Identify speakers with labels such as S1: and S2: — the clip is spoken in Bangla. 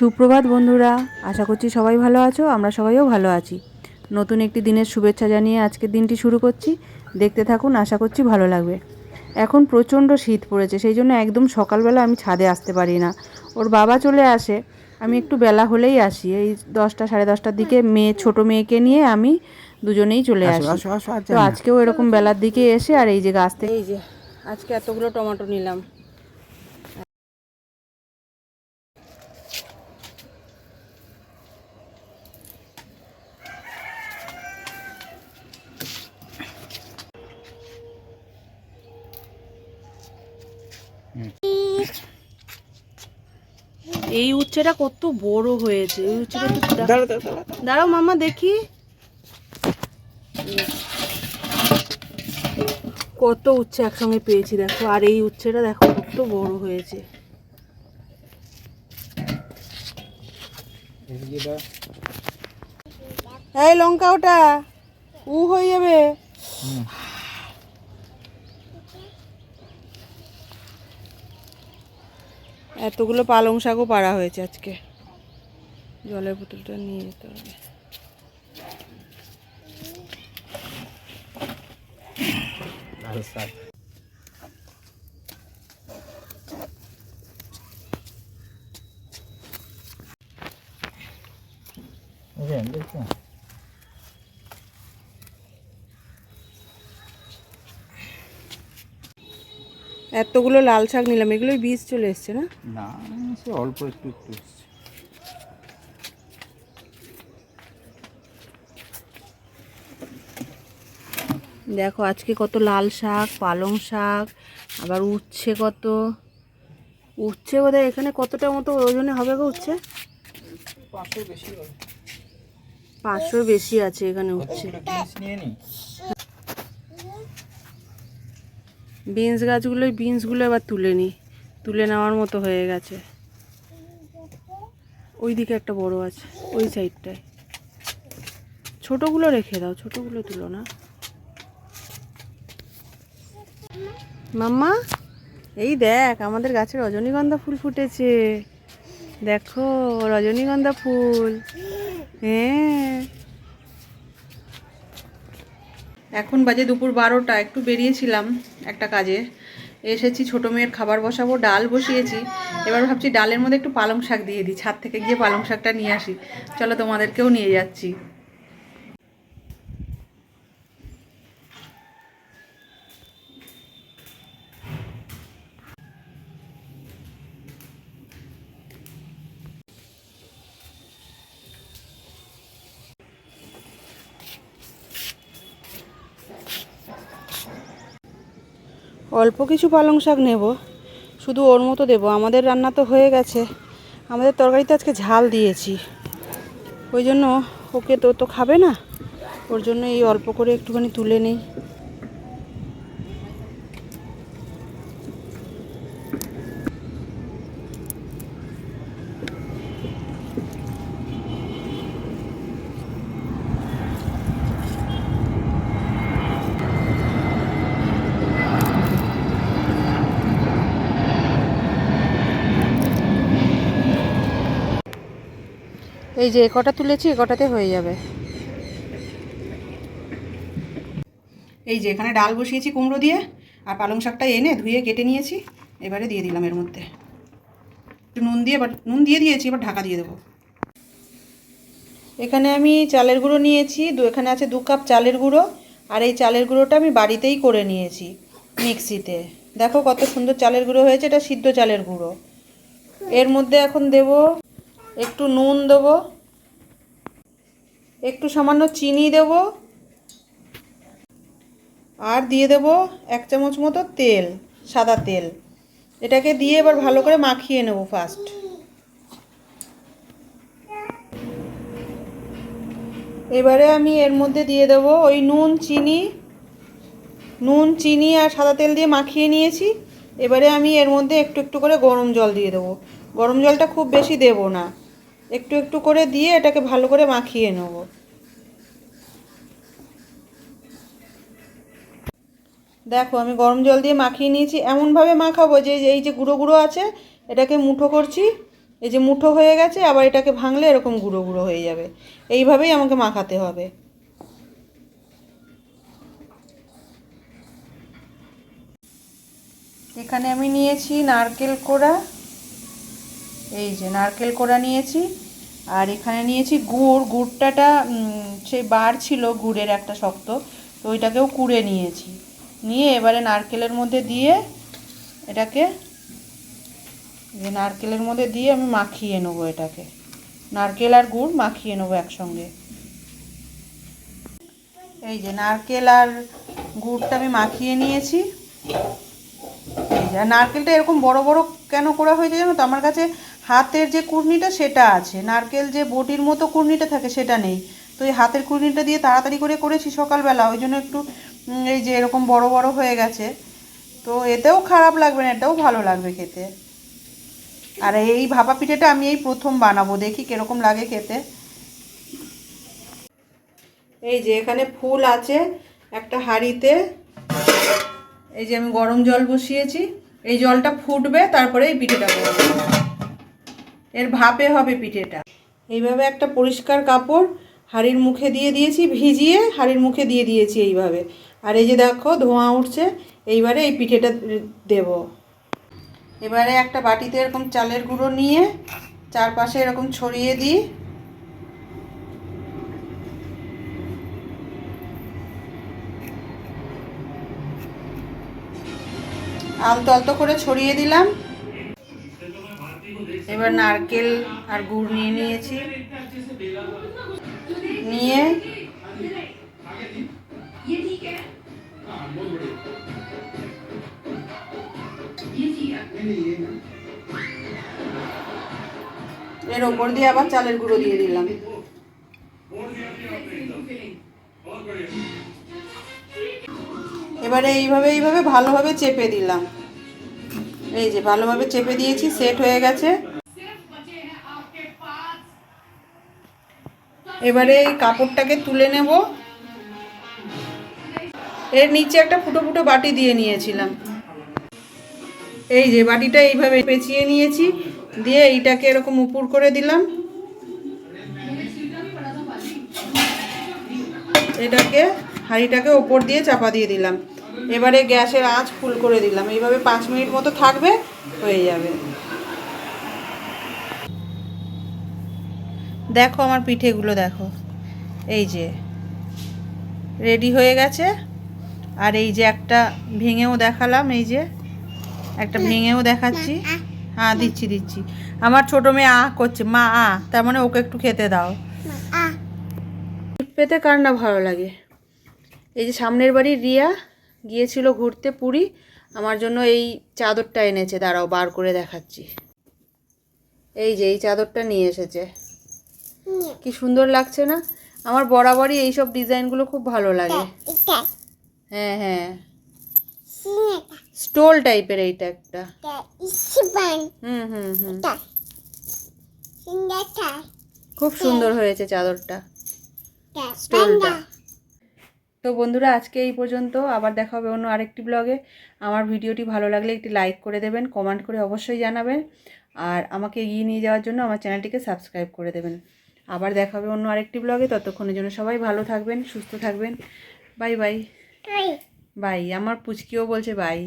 S1: সুপ্রভাত বন্ধুরা আশা করছি সবাই ভালো আছো আমরা সবাইও ভালো আছি। নতুন একটি দিনের শুভেচ্ছা জানিয়ে আজকের দিনটি শুরু করছি। দেখতে থাকুন আশা করছি ভালো লাগবে। এখন প্রচণ্ড শীত পড়েছে সেই জন্য একদম সকালবেলা আমি ছাদে আসতে পারি না। ওর বাবা চলে আসে আমি একটু বেলা হলেই আসি। এই দশটা সাড়ে দশটার দিকে মেয়ে ছোট মেয়েকে নিয়ে আমি দুজনেই চলে আসি তো আজকেও এরকম বেলার দিকে এসে আর এই যে গাছ থেকে এই যে আজকে এতগুলো টমেটো নিলাম। এই উচ্ছেটা কত বড় হয়েছে এই উচ্ছেটা দাঁড়াও মামা দেখি। কত উচ্ছে একসঙ্গে পেয়েছি দেখো। আর এই উচ্ছেটা দেখো কত বড় হয়েছে। এই লঙ্কা ওটা উ হয়ে যাবে। এতগুলো পালং শাকও পাড়া হয়েছে আজকে। জলের বোতলটা নিয়ে যেতে হবে। এতগুলো লাল শাক নিলাম এগুলোই বীজ চলে এসছে না?
S2: না সে অল্প একটু একটু এসছে।
S1: দেখো আজকে কত লাল শাক পালং শাক আবার উচ্ছে কত। উচ্ছে বোধহয় এখানে কতটা মতো ওজনে হবে গো উচ্ছে? পাঁচশো বেশি আছে এখানে উচ্ছে।
S2: নিয়ে
S1: বিনস গাছগুলোই বিনসগুলো এবার তুলে নিই। তুলে নেওয়ার মতো হয়ে গেছে। ওই দিকে একটা বড় আছে, ওই সাইডটায়। ছোটোগুলো রেখে দাও, ছোটোগুলো তুলো না। মাম্মা, এই দেখ, আমাদের গাছে রজনীগন্ধা ফুল ফুটেছে। দেখো, রজনীগন্ধা ফুল। হ্যাঁ। এখন বাজে দুপুর বারোটা, একটু বেরিয়েছিলাম একটা কাজে। এসেছি, ছোটো মেয়ের খাবার বসাবো, ডাল বসিয়েছি। এবার ভাবছি ডালের মধ্যে একটু পালং শাক দিয়ে দিই, ছাদ থেকে গিয়ে পালং শাকটা নিয়ে আসি। চলো তোমাদেরকেও নিয়ে যাচ্ছি। অল্প কিছু পালং শাক নেব। শুধু ওর মতো দেবো। আমাদের রান্না তো হয়ে গেছে। আমাদের তরকারিতে আজকে ঝাল দিয়েছি। ওই জন্য ওকে তো তো খাবে না। ওর জন্য এই অল্প করে একটুখানি তুলে নেই। এই যে কটা তুলেছি, এ কটাতে হয়ে যাবে। এই যে এখানে ডাল বসিয়েছি কুমড়ো দিয়ে, আর পালং শাকটা এনে ধুয়ে কেটে নিয়েছি। এবারে দিয়ে দিলাম এর মধ্যে। একটু নুন দিয়ে, এবার নুন দিয়ে দিয়েছি, এবার ঢাকা দিয়ে দেবো। এখানে আমি চালের গুঁড়ো নিয়েছি, দু, এখানে আছে দু কাপ চালের গুঁড়ো, আর এই চালের গুঁড়োটা আমি বাড়িতেই করে নিয়েছি মিক্সিতে। দেখো কত সুন্দর চালের গুঁড়ো হয়েছে, এটা সিদ্ধ চালের গুঁড়ো। এর মধ্যে এখন দেব একটু নুন দেবো। একটু সামান্য চিনি দেব। আর দিয়ে দেব এক চামচ মতো তেল, সাদা তেল। এটাকে দিয়ে এবার ভালো করে মাখিয়ে নেব ফার্স্ট এবারে আমি এর মধ্যে দিয়ে দেব ওই নুন, চিনি। নুন, চিনি আর সাদা তেল দিয়ে মাখিয়ে নিয়েছি। এবারে আমি এর মধ্যে একটু একটু করে গরম জল দিয়ে দেবো। গরম জলটা খুব বেশি দেব না। একটু একটু করে দিয়ে এটাকে ভালো করে মাখিয়ে নেব। দেখো, আমি গরম জল দিয়ে মাখিয়ে নিয়েছি। এমনভাবে মাখাবো যে এই যে গুঁড়ো গুঁড়ো আছে, এটাকে মুঠো করছি। এই যে মুঠো হয়ে গেছে, আবার এটাকে ভাঙলে এরকম গুঁড়ো গুঁড়ো হয়ে যাবে। এইভাবেই আমাকে মাখাতে হবে। এখানে আমি নিয়েছি নারকেল কোড়া। এই যে নারকেল কোড়া নিয়েছি, আর এখানে নিয়েছি গুড়। গুড়টাটা সেই বার ছিল গুড়ের একটা শক্ত, তো ওইটাকেও কুড়ে নিয়েছি। নিয়ে এবারে নারকেলের মধ্যে দিয়ে এটাকে যে নারকেলের মধ্যে দিয়ে আমি মাখিয়ে নেব এটাকে। নারকেল আর গুড় মাখিয়ে নেব একসঙ্গে। এই যে নারকেল আর গুড়টা আমি মাখিয়ে নিয়েছি। এই যে নারকেলটা এরকম বড় বড় কেন করা হয়েছে জানো তো? আমার কাছে হাতের যে কুর্নিটা সেটা আছে, নারকেল যে বটির মতো কুর্নিটা থাকে সেটা নেই। তো এই হাতের কুর্নিটা দিয়ে তাড়াতাড়ি করে করেছি সকালবেলা, ওই জন্য একটু এই যে এরকম বড় বড় হয়ে গেছে। তো এতেও খারাপ লাগবে না এটাও ভালো লাগবে খেতে। আর এই ভাপা পিঠেটা আমি এই প্রথম বানাবো, দেখি কীরকম লাগে খেতে। এই যে এখানে ফুল আছে একটা হাঁড়িতে। এই যে আমি গরম জল বসিয়েছি, এই জলটা ফুটবে, তারপরে এই পিঠেটা করব। এর ভাপে হবে পিঠেটা। এইভাবে একটা পরিষ্কার কাপড় হাঁড়ির মুখে দিয়ে দিয়েছি, ভিজিয়ে হাঁড়ির মুখে দিয়ে দিয়েছি এইভাবে। আর এই যে দেখো, ধোঁয়া উঠছে, এইবারে এই পিঠেটা দেব। এবারে একটা বাটিতে এরকম চালের গুঁড়ো নিয়ে চারপাশে এরকম ছড়িয়ে দিই। আলতো আলতো করে ছড়িয়ে দিলাম। এবার নারকেল আর গুড় নিয়ে নিয়েছি। নিয়ে এর ওপর দিয়ে আবার চালের গুঁড়ো দিয়ে দিলাম। এবারে এইভাবে এইভাবে ভালোভাবে চেপে দিলাম। এই যে ভালোভাবে চেপে দিয়েছি, সেট হয়ে গেছে। এবারে এই কাপড়টাকে তুলে নেব। এর নিচে একটা ফুটো ফুটো বাটি দিয়ে নিয়েছিলাম। এই যে বাটিটা এইভাবে পেঁচিয়ে নিয়েছি, দিয়ে এইটাকে এরকম উপুর করে দিলাম। এটাকে, হাঁড়িটাকে ওপর দিয়ে চাপা দিয়ে দিলাম। এবারে গ্যাসের আঁচ ফুল করে দিলাম। এইভাবে পাঁচ মিনিট মতো থাকবে, হয়ে যাবে। দেখো আমার পিঠেগুলো দেখো। এই যে রেডি হয়ে গেছে। আর এই যে একটা ভেঙেও দেখালাম, এই যে একটা ভেঙেও দেখাচ্ছি। হ্যাঁ দিচ্ছি দিচ্ছি। আমার ছোট মেয়ে আ করছে, মা আ, তার মানে ওকে একটু খেতে দাও। পেতে কার না ভালো লাগে? এই যে সামনের বাড়ির রিয়া, গিয়েছিল ঘুরতে পুরী। আমার জন্য এই চাদরটা এনেছে, দাঁড়াও, বার করে দেখাচ্ছি। এই যে, এই চাদরটা নিয়ে এসেছে। কি সুন্দর লাগছে না? আমার বরাবরই এইসব ডিজাইনগুলো খুব ভালো লাগে। হ্যাঁ হ্যাঁ। স্টোল টাইপের এইটা একটা। হুম হুম হুম। খুব সুন্দর হয়েছে চাদরটা। স্টোলটা। তো বন্ধুরা আজকে এই পর্যন্ত। আবার দেখা হবে অন্য আরেকটি ব্লগে। আমার ভিডিওটি ভালো লাগলে একটি লাইক করে দেবেন কমেন্ট করে অবশ্যই জানাবেন। আর আমাকে এগিয়ে নিয়ে যাওয়ার জন্য আমার চ্যানেলটিকে সাবস্ক্রাইব করে দেবেন। আবার দেখা হবে অন্য আরেকটি ব্লগে ততক্ষণের জন্য সবাই ভালো থাকবেন সুস্থ থাকবেন। বাই। বাই। বাই। আমার পুচকিও বলছে বাই।